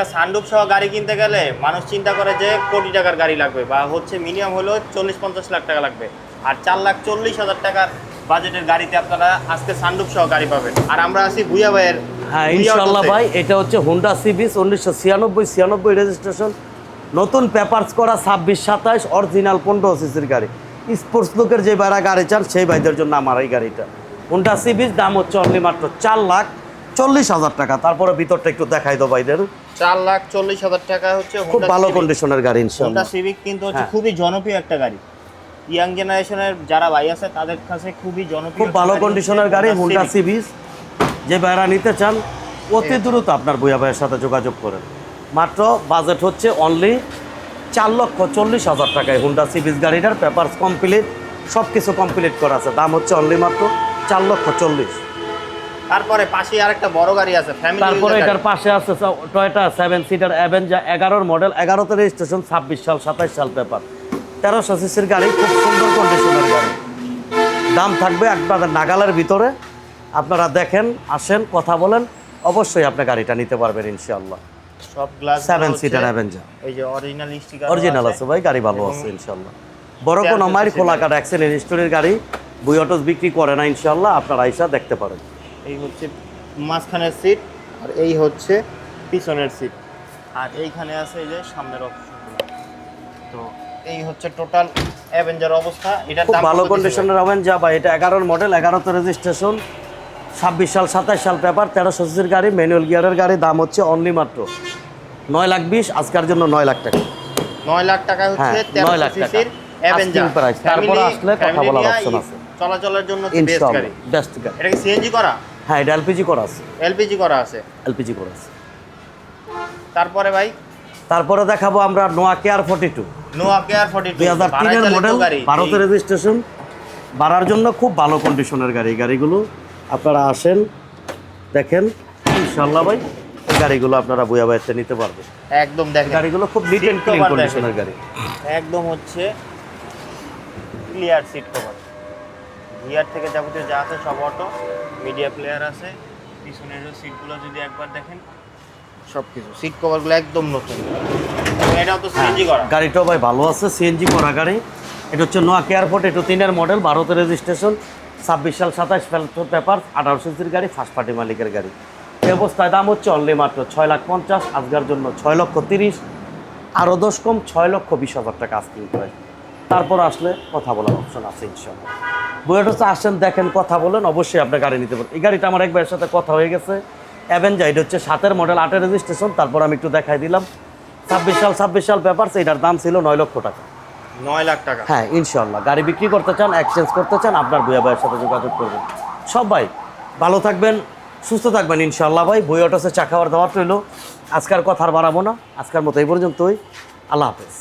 একটা সানরুফ সহ গাড়ি কিনতে গেলে মানুষ চিন্তা করে যে কোটি টাকার গাড়ি লাগবে বা হচ্ছে মিনিমাম হলো চল্লিশ পঞ্চাশ লাখ টাকা লাগবে। আর চার লাখ চল্লিশ হাজার টাকার বাজেটের গাড়িতে আপনারা আজকে সানরুফ সহ গাড়ি পাবেন। আর আমরা আছি ভুইয়া ভাইয়ের হ্যাঁ ইনশাল্লাহ ভাই এটা হচ্ছে হুন্ডা সিবিস উনিশশো ছিয়ানব্বই ছিয়ানব্বই রেজিস্ট্রেশন নতুন পেপারস করা ছাব্বিশ সাতাইশ অরিজিনাল পনেরো সিসির গাড়ি। স্পোর্টস লুকের যে ভাইরা গাড়ি চান সেই ভাইদের জন্য আমার এই গাড়িটা। হুন্ডা সিবিস দাম হচ্ছে অনলি মাত্র চার লাখ চল্লিশ হাজার টাকা। তারপরে ভিতরটা একটু দেখাই দাও ভাইদের। চার লাখ চল্লিশ হাজার টাকা হচ্ছে খুব ভালো কন্ডিশনের গাড়ি ইনশাল্লাহ সিভিক কিন্তু হচ্ছে হ্যাঁ। খুবই জনপ্রিয় একটা গাড়ি। ইয়াং জেনারেশনের যারা ভাই আছে তাদের কাছে খুবই জনপ্রিয় খুব ভালো কন্ডিশনের গাড়ি হুন্ডা Civic। যে ভাইরা নিতে চান অতি দ্রুত আপনার বইয়া ভাইয়ের সাথে যোগাযোগ করেন। মাত্র বাজেট হচ্ছে অনলি চার লক্ষ চল্লিশ হাজার টাকায় হুন্ডা সিবিস গাড়িটার। পেপারস কমপ্লিট সব কিছু কমপ্লিট করা আছে। দাম হচ্ছে অনলি মাত্র চার লক্ষ চল্লিশ। তারপরে পাশে আরেকটা বড় গাড়ি আছে ফ্যামিলি তারপরে এটার পাশে আছে টয়টা সেভেন সিটার অ্যাভেঞ্জা এগারোর মডেল এগারোতে রেজিস্ট্রেশন ছাব্বিশ সাল সাতাইশ সাল পেপার তেরোশো সিসির গাড়ি খুব সুন্দর কন্ডিশনের গাড়ি। দাম থাকবে আপনাদের নাগালের ভিতরে। আপনারা দেখেন আসেন কথা বলেন অবশ্যই আপনি গাড়িটা নিতে পারবেন ইনশাআল্লাহ। সব গ্লাস সেভেন সিটার অ্যাভেঞ্জা এই যে অরিজিনাল স্টিকার অরিজিনাল আছে। ভাই গাড়ি ভালো আছে ইনশাল্লাহ বড় কোনো মাইর সিসির খোলা কাটা অ্যাক্সিডেন্ট হিস্টোরির গাড়ি বুই অটোস বিক্রি করে না ইনশাল্লাহ আপনারা আইসা দেখতে পারেন। এই হচ্ছে মাঝখানের সিট আর এই হচ্ছে পিছনের সিট আর এইখানে আছে এই যে সামনের অপশনগুলো। তো এই হচ্ছে টোটাল অ্যাভেঞ্জার অবস্থা। এটা খুব ভালো কন্ডিশনের যা ভাই। এটা এগারোর মডেল এগারোতে রেজিস্ট্রেশন ছাব্বিশ সাল সাতাশ সাল পেপার তেরোশো সিসির গাড়ি ম্যানুয়াল গিয়ারের গাড়ি। দাম হচ্ছে অনলি মাত্র নয় লাখ বিশ আজকের জন্য নয় লাখ টাকা। নয় লাখ টাকা হচ্ছে হ্যাঁ, নয় লাখ। সিসির অ্যাভেঞ্জার। তারপরে আসলে কথা বলার option আছে। চলাচলের জন্য বেস্ট গাড়ি। বেস্ট গাড়ি। এটা কি সিএনজি করা? হ্যাঁ এটা এলপিজি করা আছে। এলপিজি করা আছে। এলপিজি করা আছে। তারপরে ভাই? তারপরে দেখাবো আমরা নোয়া কেয়ার ফোর্টি টু নোয়া কেয়ার ফর্টি দুই হাজার তিনের মডেল ভারতের রেজিস্ট্রেশন বাড়ার জন্য খুব ভালো কন্ডিশনের গাড়ি। গাড়িগুলো আপনারা আসেন দেখেন ইনশাল্লাহ ভাই এই গাড়িগুলো আপনারা বুয়া বাইতে নিতে পারবেন। একদম দেখেন। গাড়িগুলো খুব নিট অ্যান্ড ক্লিন কন্ডিশনের গাড়ি। একদম হচ্ছে ক্লিয়ার সিট কভার গিয়ার থেকে যাবতীয় যা আছে সব অটো মিডিয়া প্লেয়ার আছে পিছনের সিটগুলো যদি একবার দেখেন সব কিছু সিট কভারগুলো একদম নতুন। এটাও তো সিএনজি করা। গাড়িটাও ভাই ভালো আছে সিএনজি করা গাড়ি। এটা হচ্ছে নোয়া কেয়ারপোর্ট একটু তিনের মডেল ভারতের রেজিস্ট্রেশন ছাব্বিশ সাল সাতাশ পেপার আঠারো সিসির গাড়ি ফার্স্ট পার্টি মালিকের গাড়ি। এই অবস্থায় দাম হচ্ছে অনলি মাত্র ছয় লাখ পঞ্চাশ আজকের জন্য ছয় লক্ষ তিরিশ আরও দশ কম ছয় লক্ষ বিশ হাজার টাকা আস্কিং প্রাইস তারপর আসলে কথা বলার অপশন আছে ইনশাল্লাহ বইয়ের হচ্ছে আসেন দেখেন কথা বলেন অবশ্যই আপনি গাড়ি নিতে পারেন এই গাড়িটা আমার এক ভাইয়ের সাথে কথা হয়ে গেছে। অ্যাভেঞ্জা এটা হচ্ছে সাতের মডেল আটের রেজিস্ট্রেশন তারপর আমি একটু দেখাই দিলাম। ছাব্বিশ সাল ছাব্বিশ সাল পেপারস এটার দাম ছিল নয় লক্ষ টাকা। নয় লাখ টাকা। হ্যাঁ ইনশাল্লাহ গাড়ি বিক্রি করতে চান এক্সচেঞ্জ করতে চান আপনার বইয়া ভাইয়ের সাথে যোগাযোগ করবেন। সব ভাই ভালো থাকবেন সুস্থ থাকবেন ইনশাল্লাহ ভাই। বই অটোসে চা খাওয়ার দাওয়াত রইল। আজকের কথা আর বাড়াবো না। আজকের মতো এই পর্যন্তই। আল্লাহ হাফেজ।